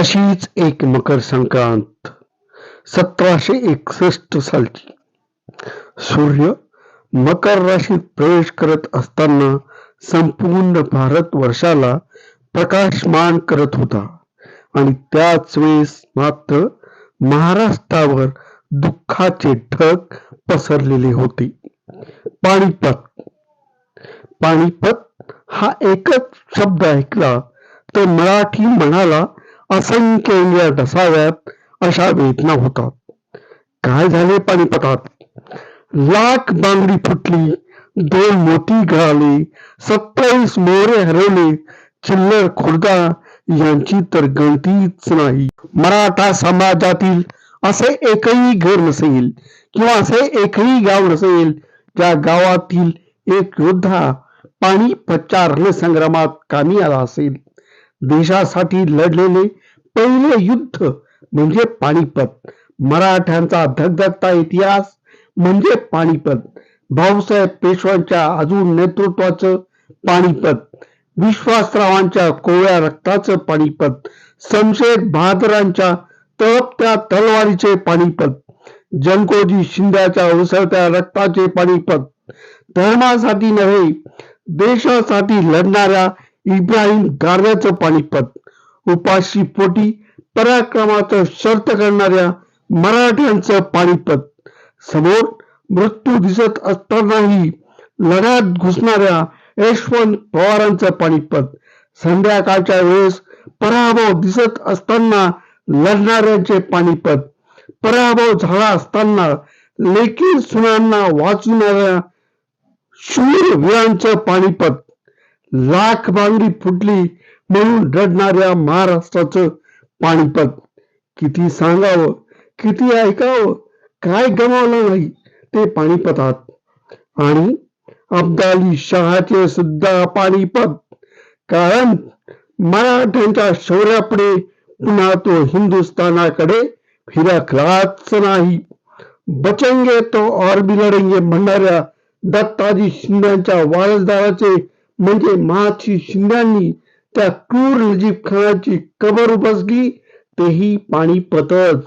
अशीच एक मकर संक्रांत सतराशे एकसष्ट सालची. सूर्य मकर राशीत प्रवेश करत असताना संपूर्ण भारत वर्षाला प्रकाशमान करत होता. आणि त्याच वेळेस मात्र महाराष्ट्रावर दुःखाचे ढग पसरलेले होते. पाणीपत. पाणीपत हा एकच शब्द ऐकला तर मराठी मनाला असंख्य इंडिया डसाव्यात अशा वेदना होतात. काय झाले पानिपतात लाख बांगडी फुटली दोन मोती गळाले सत्तावीस मोरे हरवले चिल्लर खुर्दा यांची तर गणतीच नाही. मराठा समाजातील असे एकही घर नसेल किंवा असे एकही गाव नसेल ज्या गावातील एक योद्धा पाणीपतच्या रणसंग्रामात कामी आला असेल. देशासाठी लढलेले पहिले युद्ध म्हणजे पाणीपत. मराठ्यांचा धगधगता इतिहास म्हणजे पाणीपत. भाऊसाहेब पेशव्यांच्या अजून नेतृत्वाचं पाणीपत. विश्वासरावांच्या कोवळ्या रक्ताचं पाणीपत. शमशेर बहादरांच्या तळपत्या तलवारीचे पाणीपत. जनकोजी शिंद्याच्या उसळत्या रक्ताचे पाणीपत. धर्मासाठी नव्हे देशासाठी लढणाऱ्या इब्राहिम गारव्याचं पाणीपत उपाशी पोटी पराक्रमाचं शर्त करणाऱ्या मराठ्यांचं पाणीपत समोर मृत्यू दिसत असतानाही लढ्यात घुसणाऱ्या यशवंत पवारांचं पाणीपत संध्याकाळच्या वेळेस पराभव दिसत असताना लढणाऱ्यांचे पाणीपत पराभव झाला असताना लेखी सुनांना वाचवणाऱ्या शूर वीरांचं पाणीपत लाख बांगडी फुटली म्हणून रडणाऱ्या महाराष्ट्राचं पाणीपत. किती सांगावं किती ऐकावं काय गमावलं नाही ते पाणीपतात. आणि अब्दाली शहाचे सुद्धा पाणीपत. कारण मराठ्यांच्या शौर्यापुढे पुन्हा तो हिंदुस्थानाकडे फिरकलाच नाही. बचंगे तो और भी लढेंगे म्हणणाऱ्या दत्ताजी शिंद्यांच्या वारसदाराचे म्हणजे महाची शिंद्यांनी त्या क्रूर नजीब खानाची कबर उपसली तेही पाणीपतच